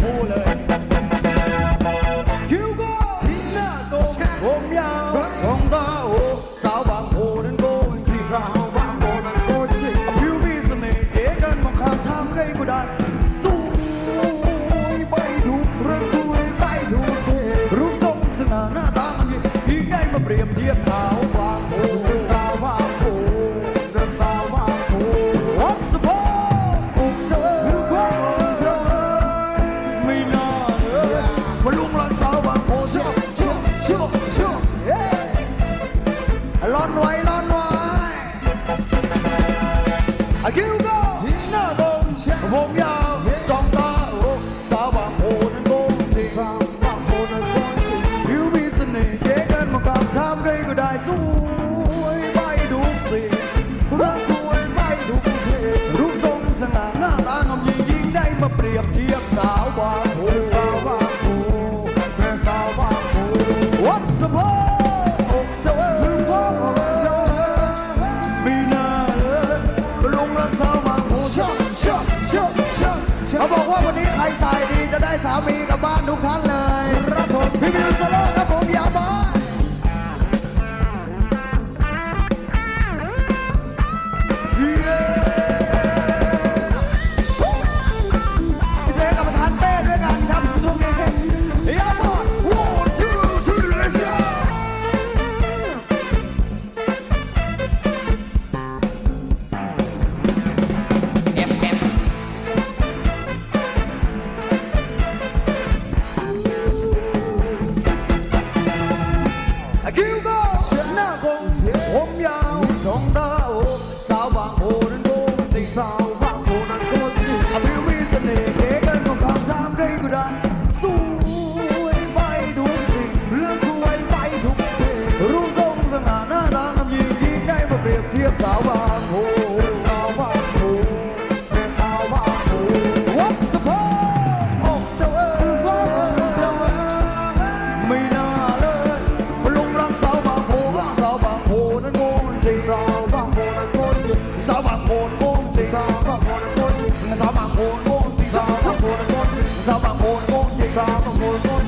คู่เลยฮิวโก้หน้าโตผมยาวทองตาโอสาวบางโพนั้นโกงจริงสาวบางโพนั้นโกงจริงผิวมีเสน่ห์เอกันมองข้ามทาำได้ก็ได้สู้ไปถูกเรื่ยไปถูกเทรูปทรงสง่าหน้าตามันดีอีงได้มาเปรียบเทียบสาวบา คิ้นหาโดนผมยจองตาสาบางโพหนโกงจริงสาวบานั้นโกงจริงผิมีเสน่ห์เย้กันมากราบทามใครก็ได้สวยไปดูสิ ใส่ดีจะได้สามีกับบ้านทุกท่านเลย ผมยาวทรงดาวสาวบางโพนั้นโกงจสาวบงโพรนโกงอภิวิเสน่ห์เก๋นคำามใครก็ได้สวยไปทุกสิเรื่สวยไปทุกสิรูปทงสง่าหน้าตาทำยิงยิงได้มาเปรียบเทียบสาวบาง Và vốn vốn trong.